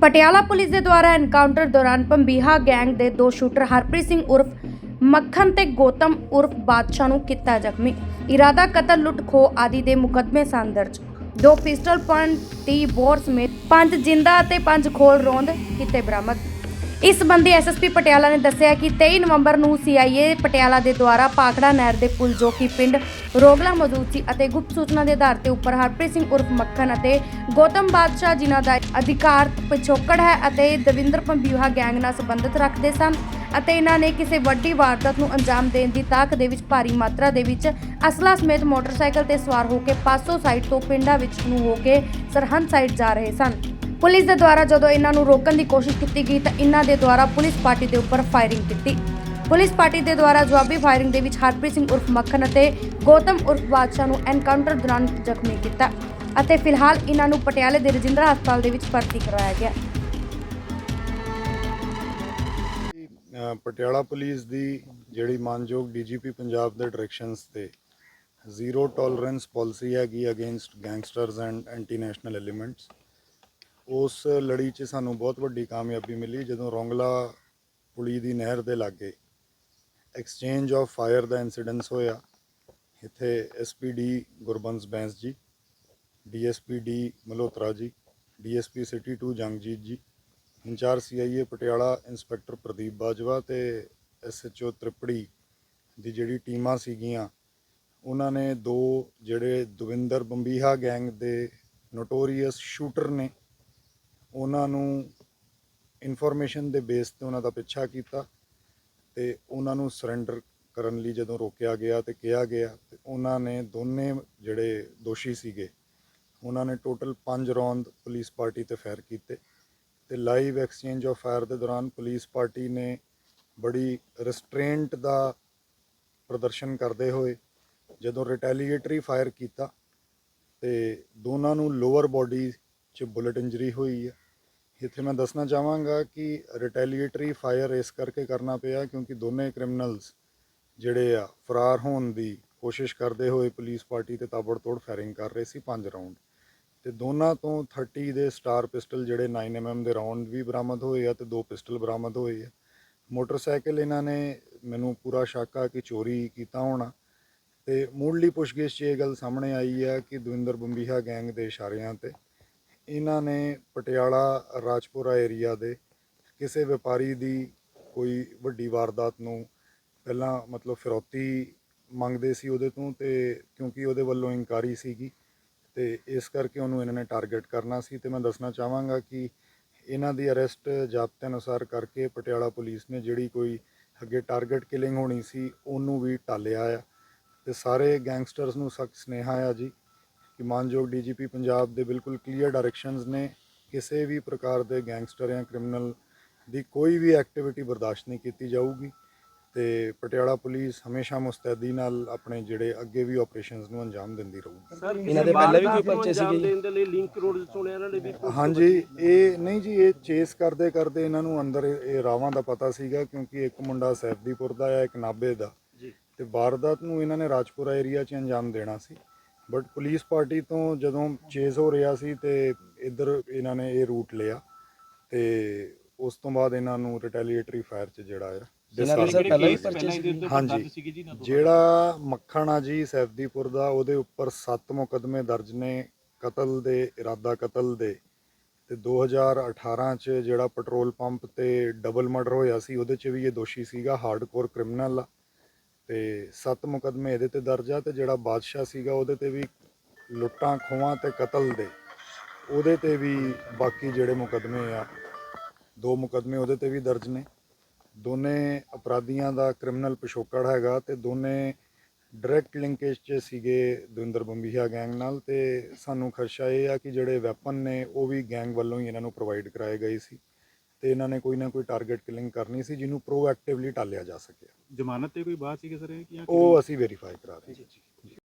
Patiala police ਦੇ ਦੁਆਰਾ encounter ਦੌਰਾਨ ਪੰਬੀਹਾ ਗੈਂਗ ਦੇ ਦੋ ਸ਼ੂਟਰ ਹਰਪ੍ਰੀਤ ਸਿੰਘ ਉਰਫ, ਮੱਖਣ ਤੇ ਗੋਤਮ ਉਰਫ ਬਾਦਸ਼ਾਹ ਨੂੰ ਕੀਤਾ ਜ਼ਖਮੀ। ਇਰਾਦਾ ਕਤਲ ਲੁੱਟ ਖੋਹ ਆਦਿ ਦੇ ਮੁਕੱਦਮੇ ਸਨ ਦਰਜ। ਦੋ ਪਿਸਟਲ ਪੁਆਇੰਟ 30 ਬੋਰ ਸਮੇਤ ਪੰਜ ਜਿੰਦਾ ਅਤੇ ਪੰਜ ਖੋਲ ਰੋਂਦ ਕੀਤੇ ਬਰਾਮਦ। ਇਸ ਸੰਬੰਧੀ ਐਸਐਸਪੀ ਪਟਿਆਲਾ ਨੇ ਦੱਸਿਆ ਕਿ 23 ਨਵੰਬਰ ਨੂੰ ਸੀਆਈਏ ਪਟਿਆਲਾ ਦੇ ਦੁਆਰਾ ਪਾਖੜਾ ਨਹਿਰ ਦੇ ਪੁਲ, ਜੋ ਕਿ ਪਿੰਡ ਰੋਗਲਾ ਮੌਜੂਦ ਸੀ ਅਤੇ ਗੁਪਤ ਸੂਚਨਾ ਦੇ ਆਧਾਰ ਤੇ ਉੱਪਰ ਹਰਪ੍ਰੀਤ ਸਿੰਘ ਉਰਫ ਮੱਖਣ ਅਤੇ ਗੌਤਮ ਬਾਦਸ਼ਾਹ ਜਿਨ੍ਹਾਂ ਦਾ ਅਧਿਕਾਰ ਪਿਛੋਕੜ ਹੈ ਅਤੇ ਦਵਿੰਦਰ ਪੰਬੀਹਾ ਗੈਂਗ ਨਾਲ ਸੰਬੰਧਿਤ ਰੱਖਦੇ ਸਨ ਅਤੇ ਇਹਨਾਂ ਨੇ ਕਿਸੇ ਵੱਡੀ ਵਾਰਦਾਤ ਨੂੰ ਅੰਜਾਮ ਦੇਣ ਦੀ ਤਾਕ ਦੇ ਵਿੱਚ ਭਾਰੀ ਮਾਤਰਾ ਦੇ ਵਿੱਚ ਅਸਲਾ ਸਮੇਤ ਮੋਟਰਸਾਈਕਲ ਤੇ ਸਵਾਰ ਹੋ ਕੇ ਪਾਸੋ ਸਾਈਡ ਤੋਂ ਪਿੰਡਾਂ ਵਿੱਚ ਨੂੰ ਹੋ ਕੇ ਸਰਹੰਦ ਸਾਈਡ ਜਾ ਰਹੇ ਸਨ। ਪੁਲਿਸ ਦੇ ਦੁਆਰਾ ਜਦੋਂ ਇਹਨਾਂ ਨੂੰ ਰੋਕਣ ਦੀ ਕੋਸ਼ਿਸ਼ ਕੀਤੀ ਗਈ ਤਾਂ ਇਹਨਾਂ ਦੇ ਦੁਆਰਾ ਪੁਲਿਸ ਪਾਰਟੀ ਦੇ ਉੱਪਰ ਫਾਇਰਿੰਗ ਕੀਤੀ। ਪੁਲਿਸ ਪਾਰਟੀ ਦੇ ਦੁਆਰਾ ਜਵਾਬੀ ਫਾਇਰਿੰਗ ਦੇ ਵਿੱਚ ਹਰਪ੍ਰੀਤ ਸਿੰਘ ਉਰਫ ਮੱਖਣ ਅਤੇ ਗੌਤਮ ਉਰਫ ਬਾਦਸ਼ਾਹ ਨੂੰ ਐਨਕਾਊਂਟਰ ਦੌਰਾਨ ਜ਼ਖਮੀ ਕੀਤਾ ਅਤੇ ਫਿਲਹਾਲ ਇਹਨਾਂ ਨੂੰ ਪਟਿਆਲੇ ਦੇ ਰਜਿੰਦਰਾ ਹਸਪਤਾਲ ਦੇ ਵਿੱਚ ਭਰਤੀ ਕਰਵਾਇਆ ਗਿਆ। ਅ, ਪਟਿਆਲਾ ਪੁਲਿਸ ਦੀ ਜਿਹੜੀ ਮਾਨਯੋਗ ਡੀਜੀਪੀ ਪੰਜਾਬ ਦੇ ਡਾਇਰੈਕਸ਼ਨਸ ਤੇ ਜ਼ੀਰੋ ਟੋਲਰੈਂਸ ਪਾਲਿਸੀ ਹੈਗੀ against gangsters and anti national elements ਉਸ ਲੜੀ 'ਚ ਸਾਨੂੰ ਬਹੁਤ ਵੱਡੀ ਕਾਮਯਾਬੀ ਮਿਲੀ ਜਦੋਂ ਰੋਂਗਲਾ ਪੁਲੀ ਦੀ ਨਹਿਰ ਦੇ ਲਾਗੇ ਐਕਸਚੇਂਜ ਆਫ ਫਾਇਰ ਦਾ ਇਨਸੀਡੈਂਸ ਹੋਇਆ। ਇੱਥੇ ਐਸਪੀਡੀ ਗੁਰਬੰਸ ਬੈਂਸ ਜੀ ਡੀਐਸਪੀਡੀ ਮਲਹੋਤਰਾ ਜੀ DSP city 2 Jangjit ji incharge CIA Patiala inspector Pradeep Bajwa ਤੇ ਐਸਐਚਓ ਤ੍ਰਿਪੜੀ ਦੀ ਜਿਹੜੀ ਟੀਮਾਂ ਸੀਗੀਆਂ, ਉਹਨਾਂ ਨੇ ਦੋ ਜਿਹੜੇ ਦਵਿੰਦਰ ਬੰਬੀਹਾ ਗੈਂਗ ਦੇ ਨੋਟੋਰੀਅਸ ਸ਼ੂਟਰ ਨੇ ਉਹਨਾਂ ਨੂੰ ਇਨਫੋਰਮੇਸ਼ਨ ਦੇ ਬੇਸ ਤੇ ਉਹਨਾਂ ਦਾ ਪਿੱਛਾ ਕੀਤਾ ਤੇ ਉਹਨਾਂ ਨੂੰ ਸਰੈਂਡਰ ਕਰਨ ਲਈ ਜਦੋਂ ਰੋਕਿਆ ਗਿਆ ਤੇ ਕਿਹਾ ਗਿਆ ਤੇ ਉਹਨਾਂ ਨੇ ਦੋਨੇ ਜਿਹੜੇ ਦੋਸ਼ੀ ਸੀਗੇ, ਉਹਨਾਂ ਨੇ ਟੋਟਲ 5 ਰੌਂਦ ਪੁਲਿਸ ਪਾਰਟੀ ਤੇ ਫਾਇਰ ਕੀਤੇ ਤੇ ਲਾਈਵ ਐਕਸਚੇਂਜ ਆਫ ਫਾਇਰ ਦੇ ਦੌਰਾਨ ਪੁਲਿਸ ਪਾਰਟੀ ਨੇ ਬੜੀ ਰੈਸਟ੍ਰੇਂਟ ਦਾ ਪ੍ਰਦਰਸ਼ਨ ਕਰਦੇ ਹੋਏ ਜਦੋਂ ਰਿਟੈਲੀਏਟਰੀ ਫਾਇਰ ਕੀਤਾ ਤੇ ਦੋਨਾਂ ਨੂੰ ਲੋਅਰ ਬਾਡੀ 'ਚ ਬੁਲਟ ਇੰਜਰੀ ਹੋਈ ਹੈ। ਇੱਥੇ ਮੈਂ ਦੱਸਣਾ ਚਾਹਾਂਗਾ ਕਿ ਰਿਟੈਲੀਏਟਰੀ ਫਾਇਰ ਇਸ ਕਰਕੇ ਕਰਨਾ ਪਿਆ ਕਿਉਂਕਿ ਦੋਨੇ ਕ੍ਰਿਮੀਨਲਸ ਜਿਹੜੇ ਆ, ਫਰਾਰ ਹੋਣ ਦੀ ਕੋਸ਼ਿਸ਼ ਕਰਦੇ ਹੋਏ ਪੁਲਿਸ ਪਾਰਟੀ ਤੇ ਤਾਬੜਤੋੜ ਫਾਇਰਿੰਗ ਕਰ ਰਹੇ ਸੀ ਪੰਜ ਰਾਉਂਡ ਤੇ ਦੋਨਾਂ ਤੋਂ 30 ਦੇ ਸਟਾਰ ਪਿਸਟਲ ਜਿਹੜੇ 9mm ਦੇ ਰਾਉਂਡ ਵੀ ਬਰਾਮਦ ਹੋਏ ਆ ਤੇ ਦੋ ਪਿਸਟਲ ਬਰਾਮਦ ਹੋਏ ਆ। ਮੋਟਰਸਾਈਕਲ ਇਹਨਾਂ ਨੇ ਮੈਨੂੰ ਪੂਰਾ ਸ਼ੱਕ ਆ ਕਿ ਚੋਰੀ ਕੀਤਾ ਹੋਣਾ। ਤੇ ਮੂਡਲੀ ਪੁੱਛਗਿੱਛ 'ਚ ਇਹ ਗੱਲ ਸਾਹਮਣੇ ਆਈ ਆ ਕਿ ਦਵਿੰਦਰ ਬੰਬੀਹਾ ਗੈਂਗ ਦੇ ਇਸ਼ਾਰਿਆਂ ਤੇ ਇਹਨਾਂ ਨੇ ਪਟਿਆਲਾ ਰਾਜਪੁਰਾ ਏਰੀਆ ਦੇ ਕਿਸੇ ਵਪਾਰੀ ਦੀ ਕੋਈ ਵੱਡੀ ਵਾਰਦਾਤ ਨੂੰ ਪਹਿਲਾਂ ਮਤਲਬ ਫਿਰੌਤੀ ਮੰਗਦੇ ਸੀ ਉਹਦੇ ਤੋਂ ਤੇ ਕਿਉਂਕਿ ਉਹਦੇ ਵੱਲੋਂ ਇਨਕਾਰੀ ਸੀਗੀ ਤੇ ਇਸ ਕਰਕੇ ਉਹਨੂੰ ਇਹਨਾਂ ਨੇ ਟਾਰਗੇਟ ਕਰਨਾ ਸੀ ਤੇ ਮੈਂ ਦੱਸਣਾ ਚਾਹਾਂਗਾ ਕਿ ਇਹਨਾਂ ਦੀ ਅਰੈਸਟ ਜ਼ਾਬਤੇ ਅਨੁਸਾਰ ਕਰਕੇ ਪਟਿਆਲਾ ਪੁਲਿਸ ਨੇ ਜਿਹੜੀ ਕੋਈ ਅੱਗੇ ਟਾਰਗੇਟ ਕਿਲਿੰਗ ਹੋਣੀ ਸੀ ਉਹਨੂੰ ਵੀ ਟਾਲਿਆ ਆ ਤੇ ਸਾਰੇ ਗੈਂਗਸਟਰਸ ਨੂੰ ਸਖਤ ਸੁਨੇਹਾ ਆ ਜੀ। ਕਿ ਮਾਨਯੋਗ ਡੀਜੀਪੀ ਪੰਜਾਬ ਦੇ ਬਿਲਕੁਲ ਕਲੀਅਰ ਡਾਇਰੈਕਸ਼ਨਸ ਨੇ ਕਿਸੇ ਵੀ ਪ੍ਰਕਾਰ ਦੇ ਗੈਂਗਸਟਰ ਜਾਂ ਕ੍ਰਿਮੀਨਲ ਦੀ ਕੋਈ ਵੀ ਐਕਟੀਵਿਟੀ ਬਰਦਾਸ਼ਤ ਨਹੀਂ ਕੀਤੀ ਜਾਊਗੀ ਤੇ ਪਟਿਆਲਾ ਪੁਲਿਸ ਹਮੇਸ਼ਾ ਮੁਸਤੈਦੀ ਨਾਲ ਆਪਣੇ ਜਿਹੜੇ ਅੱਗੇ ਵੀ ਆਪਰੇਸ਼ਨਸ ਨੂੰ ਅੰਜਾਮ ਦਿੰਦੀ ਰਹੂਗੀ। ਸਰ ਇਹਨਾਂ ਦੇ ਪਹਿਲਾਂ ਵੀ ਕੋਈ ਪਰਚੇ ਸੀਗੇ? ਜੀ? ਦੇਣ ਦੇ ਲਈ ਲਿੰਕ ਰੋਡ ਸੁਣਿਆ ਇਹਨਾਂ ਨੇ ਵੀ ਹਾਂਜੀ ਇਹ ਨਹੀਂ ਜੀ ਇਹ ਚੇਸ ਕਰਦੇ ਕਰਦੇ ਇਹਨਾਂ ਨੂੰ ਅੰਦਰ ਇਹ ਇਹ ਰਾਵਾਂ ਦਾ ਪਤਾ ਸੀਗਾ ਕਿਉਂਕਿ ਇੱਕ ਮੁੰਡਾ ਸੈਫਦੀਪੁਰ ਦਾ ਹੈ ਇੱਕ ਨਾਬੇ ਦਾ। ਜੀ। ਤੇ ਵਾਰਦਾਤ ਨੂੰ ਇਹਨਾਂ ਨੇ ਰਾਜਪੁਰਾ ਏਰੀਆ 'ਚ ਅੰਜਾਮ ਦੇਣਾ ਸੀ। ਬਟ ਪੁਲਿਸ ਪਾਰਟੀ ਤੋਂ ਜਦੋਂ ਚੇਸ ਹੋ ਰਿਹਾ ਸੀ ਤੇ ਇੱਧਰ ਇਹਨਾਂ ਨੇ ਇਹ ਰੂਟ ਲਿਆ ਤੇ ਉਸ ਤੋਂ ਬਾਅਦ ਇਹਨਾਂ ਨੂੰ ਰਿਟੈਲੀਏਟਰੀ ਫਾਇਰ 'ਚ ਜਿਹੜਾ ਆ ਇਹਨਾਂ ਦੇ ਸਰ ਪਹਿਲਾਂ ਪਰਚੇ ਹੀ ਉੱਤੇ ਹਾਂਜੀ। ਜਿਹੜਾ ਮੱਖਣ ਆ ਜੀ ਸੈਫਦੀਪੁਰ ਦਾ ਉਹਦੇ ਉੱਪਰ 7 ਮੁਕਦਮੇ ਦਰਜ ਨੇ ਕਤਲ ਦੇ ਇਰਾਦਾ ਕਤਲ ਦੇ। ਤੇ 2018 ਚ ਜਿਹੜਾ ਪੈਟਰੋਲ ਪੰਪ ਤੇ ਡਬਲ ਮਰਡਰ ਹੋਇਆ ਸੀ ਉਹਦੇ ਚ ਵੀ ਇਹ ਦੋਸ਼ੀ ਸੀਗਾ ਹਾਰਡਕੋਰ ਕ੍ਰਿਮੀਨਲ ਆ। ਤੇ ਸੱਤ ਮੁਕਦਮੇ ਇਹਦੇ ਤੇ ਦਰਜ ਆ ਤੇ ਜਿਹੜਾ ਬਾਦਸ਼ਾਹ ਸੀਗਾ ਉਹਦੇ ਤੇ ਵੀ ਲੁੱਟਾਂ, ਖੋਹਾਂ ਤੇ ਕਤਲ ਦੇ। ਉਹਦੇ ਤੇ ਵੀ ਬਾਕੀ ਜਿਹੜੇ ਮੁਕਦਮੇ ਆ, ਦੋ ਮੁਕਦਮੇ ਉਹਦੇ ਤੇ ਵੀ ਦਰਜ ਨੇ। ਦੋਨੇ ਅਪਰਾਧੀਆਂ ਦਾ ਕ੍ਰਿਮੀਨਲ ਪਿਛੋਕੜ ਹੈਗਾ ਤੇ ਦੋਨੇ ਡਾਇਰੈਕਟ ਲਿੰਕੇਜ 'ਚ ਸੀਗੇ ਦਵਿੰਦਰ ਬੰਬੀਹਾ ਗੈਂਗ ਨਾਲ ਤੇ ਸਾਨੂੰ ਖਰਸ਼ਾ ਇਹ ਆ ਕਿ ਜਿਹੜੇ ਵੈਪਨ ਨੇ ਉਹ ਵੀ ਗੈਂਗ ਵੱਲੋਂ ਹੀ ਇਹਨਾਂ ਨੂੰ ਪ੍ਰੋਵਾਈਡ ਕਰਾਏ ਗਏ ਸੀ। ਤੇ ਇਹਨਾਂ ਨੇ ਕੋਈ ਨਾ ਕੋਈ ਟਾਰਗੇਟ ਕਿਲਿੰਗ ਕਰਨੀ ਸੀ ਜਿਹਨੂੰ ਪ੍ਰੋਐਕਟਿਵਲੀ ਟਾਲਿਆ ਜਾ ਸਕਿਆ। ਜ਼ਮਾਨਤ ਤੇ ਕੋਈ ਬਾਤ ਸੀ ਕਿ ਸਰ ਇਹ ਕਿ ਜਾਂ ਉਹ ਅਸੀਂ ਵੈਰੀਫਾਈ ਕਰਾ ਰਹੇ ਹਾਂ